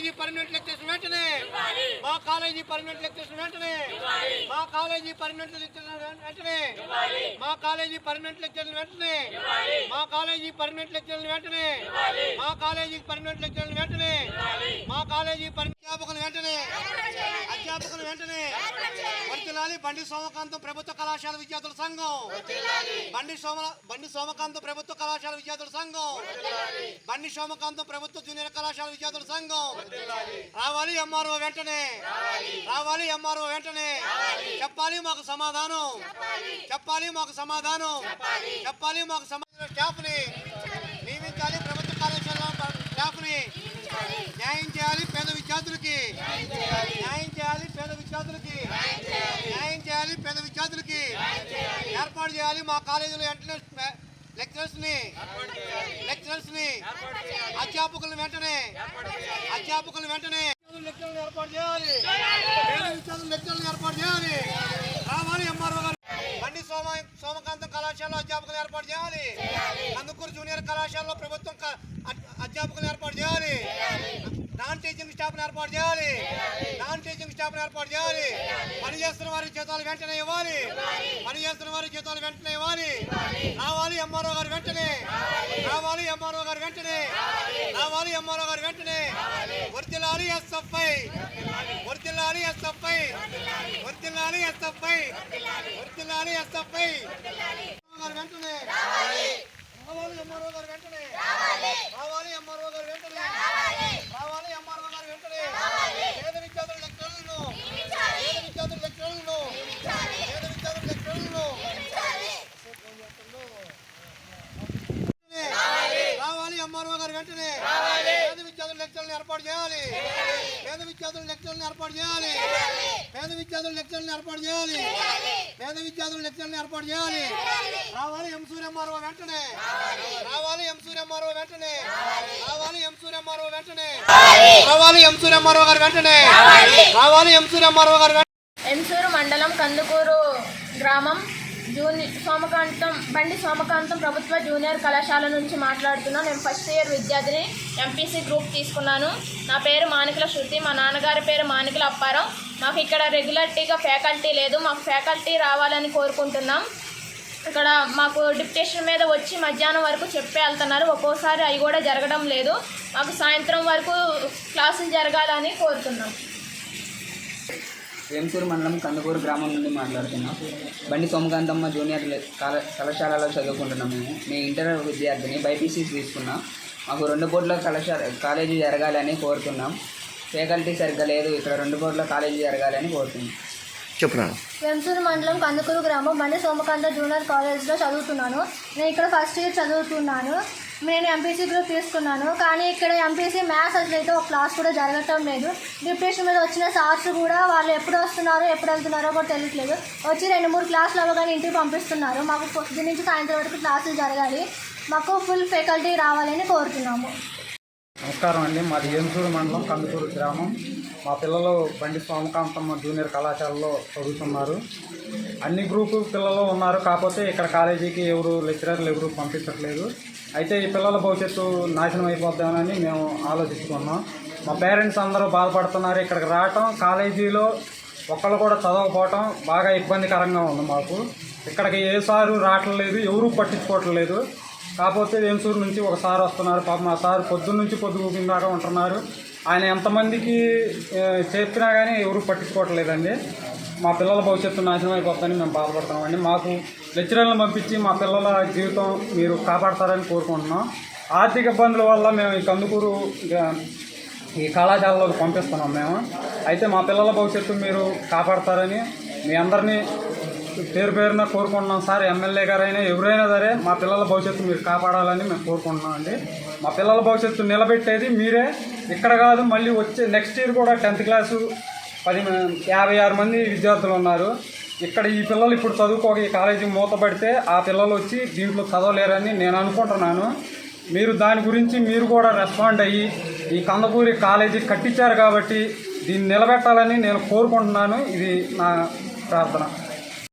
College permanent lectures వెంటనే. మా college permanent lectures వెంటనే. మా కాలేజీ పర్మనెంట్ లెక్చర్స్ వెంటనే. మా కాలేజీ పర్మనెంట్ లెక్చర్స్ వెంటనే. మా కాలేజీ పర్మనెంట్ లెక్చర్స్ వెంటనే. మా కాలేజీ పర్మనెంట్ లెక్చర్స్ వెంటనే. మా కాలేజీ పర్మనెంట్ వెంటనే. అధ్యాపకులు వెంటనే వర్తిలాలి బండి సోమకాంతం ప్రభుత్వ కళాశాల విద్యార్థుల సంఘం. బండి సోమ బండి సోమకాంతం ప్రభుత్వ కళాశాల విద్యార్థుల సంఘం. బండి సోమకాంతం ప్రభుత్వ జూనియర్ కళాశాల విద్యార్థుల సంఘం. రావాలి ఎంఆర్ఓ వెంటనే. రావాలి. ఎంఆర్ఓ వెంటనే. చెప్పాలి మాకు సమాధానం. చెప్పాలి. మాకు సమాధానం. చెప్పాలి. మాకు సమాధానం. స్టాఫ్ని నియమించాలి. ప్రభుత్వ కళాశాల స్టాఫ్ని న్యాయం చేయాలి పేద విద్యార్థులకి. న్యాయం చేయాలి. పేద విద్యార్థులకి. న్యాయం చేయాలి. పేద విద్యార్థులకి. ఏర్పాటు చేయాలి మా కాలేజీలో వెంటనే లెక్చరర్స్ని లెక్చరర్స్ని అధ్యాపకులు వెంటనే. అధ్యాపకులు వెంటనే. లెక్చర్లు ఏర్పాటు చేయాలి. పేద విద్యార్థులు ఏర్పాటు చేయాలి. రావాలి ఎంఆర్ఓ గారు. బండి సోమ సోమకాంతం కళాశాలలో అధ్యాపకులు ఏర్పాటు చేయాలి. కందుకూరు జూనియర్ కళాశాలలో ప్రభుత్వం అధ్యాపకులు ఏర్పాటు చేయాలి. నాన్ టీచింగ్ స్టాఫ్ ఏర్పాటు చేయాలి. నాన్ టీచింగ్ స్టాఫ్ ఏర్పాటు చేయాలి. పని చేస్తున్న వారి జీతాలు వెంటనే ఇవ్వాలి. పని చేస్తున్న వారి జీతాలు వెంటనే ఇవ్వాలి. రావాలి ఎంఆర్ఓ గారు వెంటనే. రావాలి ఎంఆర్ఓ గారు వెంటనే. రావాలి ఎంఆర్ఓ గారు వెంటనే. వర్తిల్లాలి ఎస్ఎఫ్ఐ. వర్తిల్లాలి ఎస్ఎఫ్ఐ. వర్తిల్లాలి ఎస్ఎఫ్ఐ. వర్తిల్లాలి ఎస్ఎఫ్ఐ. గారు వెంటనే. రావాలి. ఎంఆర్ఓ గారు వెంటనే. రావాలి ఎంఆర్ఓ గారు వెంటనే రావాలి ఎంఆర్ఓ గారు వెంటనే పేద విద్యార్థుల లెక్చరర్లను పేద విద్యార్థుల లెక్చరర్లను పేద విద్యార్థుల లెక్చరర్లను రావాలి ఎంఆర్ఓ గారు వెంటనే పేద విద్యార్థుల లెక్చర్లను ఏర్పాటు చేయాలి. పేద విద్యార్థుల లెక్చర్లను ఏర్పాటు చేయాలి. పేద విద్యార్థుల లెక్చర్లను ఏర్పాటు చేయాలి. పేద విద్యార్థుల లెక్చర్లను ఏర్పాటు చేయాలి. రావాలి ఎంసూర్ ఎంఆర్ఓ వెంటనే. రావాలి. ఎంసూర్ ఎంఆర్ఓ వెంటనే. రావాలి. ఎంసూర్ ఎంఆర్ఓ వెంటనే. రావాలి. ఎంసూర్ ఎంఆర్ఓ గారు వెంటనే. రావాలి. ఎంసూర్ ఎంఆర్ఓ గారు వెంటనే ఎన్సూరు మండలం కందుకూరు గ్రామం. జూని సోమకాంతం బండి సోమకాంతం ప్రభుత్వ జూనియర్ కళాశాల నుంచి మాట్లాడుతున్నాను నేను ఫస్ట్ ఇయర్ విద్యార్థిని ఎంపీసీ గ్రూప్ తీసుకున్నాను. నా పేరు మానికల శృతి. మా నాన్నగారి పేరు మానికల అప్పారం మాకు ఇక్కడ రెగ్యులర్టీగా ఫ్యాకల్టీ లేదు. మాకు ఫ్యాకల్టీ రావాలని కోరుకుంటున్నాం. ఇక్కడ మాకు డిప్టేషన్ మీద వచ్చి మధ్యాహ్నం వరకు చెప్పే వెళ్తున్నారు. ఒక్కోసారి అవి కూడా జరగడం లేదు. మాకు సాయంత్రం వరకు క్లాసులు జరగాలని కోరుతున్నాం. వేంసూరు మండలం కందుకూరు గ్రామం నుండి మాట్లాడుతున్నాం. బండి సోమకాంతమ్మ జూనియర్ కళాశాలలో చదువుకుంటున్నాం మేము. నేను ఇంటర్ విద్యార్థిని బైపీసీ తీసుకున్నాం. మాకు రెండు బోర్డుల కళాశాల కాలేజీ జరగాలని కోరుతున్నాం. ఫ్యాకల్టీ సరిగ్గా లేదు ఇక్కడ రెండు బోర్డుల కాలేజీ జరగాలని కోరుతున్నాం. చెప్పురా? వెంసూరు మండలం కందుకూరు గ్రామం బండి సోమకాంత జూనియర్ కాలేజ్లో చదువుతున్నాను. నేను ఇక్కడ ఫస్ట్ ఇయర్ చదువుతున్నాను. నేను ఎంపీసీ గ్రూప్ తీసుకున్నాను. కానీ ఇక్కడ ఎంపీసీ మ్యాథ్స్ అసలు అయితే ఒక క్లాస్ కూడా జరగటం లేదు. డిప్రెషన్ మీద వచ్చిన సార్స్ కూడా వాళ్ళు ఎప్పుడు వస్తున్నారో ఎప్పుడు వెళ్తున్నారో కూడా తెలియట్లేదు. వచ్చి రెండు మూడు క్లాసులు అవ్వగానే ఇంటికి పంపిస్తున్నారు. మాకు దీని నుంచి సాయంత్రం వరకు క్లాసులు జరగాలి. మాకు ఫుల్ ఫెకల్టీ రావాలని కోరుతున్నాము. నమస్కారం అండి. మాది ఏంసూరు మండలం కందుకూరు గ్రామం. మా పిల్లలు బండి సోమకాంతమ్మ జూనియర్ కళాశాలలో చదువుతున్నారు. అన్ని గ్రూపు పిల్లలు ఉన్నారు. కాకపోతే ఇక్కడ కాలేజీకి ఎవరు లెక్చరర్లు ఎవరు పంపించట్లేదు. అయితే ఈ పిల్లల భవిష్యత్తు నాశనం అయిపోద్దామని మేము ఆలోచిస్తున్నాం. మా పేరెంట్స్ అందరూ బాధపడుతున్నారు. ఇక్కడికి రావటం కాలేజీలో ఒక్కళ్ళు కూడా చదవకపోవటం బాగా ఇబ్బందికరంగా ఉంది మాకు. ఇక్కడికి ఏ సారు రావట్లేదు ఎవరూ పట్టించుకోవట్లేదు. కాకపోతే వేంసూరు నుంచి ఒక సార్ వస్తున్నారు. పాపం ఆ సార్ పొద్దున్న నుంచి పొద్దు దాకా ఉంటున్నారు. ఆయన ఎంతమందికి చెప్పినా కానీ ఎవరు పట్టించుకోవట్లేదండి. మా పిల్లల భవిష్యత్తు నాశనం అయిపోతుందని మేము బాధపడుతున్నామండి మాకు లెక్చరర్లను పంపించి మా పిల్లల జీవితం మీరు కాపాడతారని కోరుకుంటున్నాం. ఆర్థిక ఇబ్బందుల వల్ల మేము ఈ కందుకూరు ఈ కళాశాలలోకి పంపిస్తున్నాం మేము. అయితే మా పిల్లల భవిష్యత్తు మీరు కాపాడతారని మీ అందరినీ పేరు పేరున కోరుకుంటున్నాం సార్. ఎమ్మెల్యే గారైనా ఎవరైనా సరే మా పిల్లల భవిష్యత్తు మీరు కాపాడాలని మేము కోరుకుంటున్నాం అండి మా పిల్లల భవిష్యత్తు నిలబెట్టేది మీరే. ఇక్కడ కాదు మళ్ళీ వచ్చే నెక్స్ట్ ఇయర్ కూడా టెన్త్ క్లాసు పది యాభై ఆరు మంది విద్యార్థులు ఉన్నారు. ఇక్కడ ఈ పిల్లలు ఇప్పుడు చదువుకోక ఈ కాలేజీ మూతపడితే ఆ పిల్లలు వచ్చి దీంట్లో చదవలేరని నేను అనుకుంటున్నాను. మీరు దాని గురించి మీరు కూడా రెస్పాండ్ అయ్యి ఈ కందకూరి కాలేజీ కట్టించారు కాబట్టి దీన్ని నిలబెట్టాలని నేను కోరుకుంటున్నాను. ఇది నా ప్రార్థన.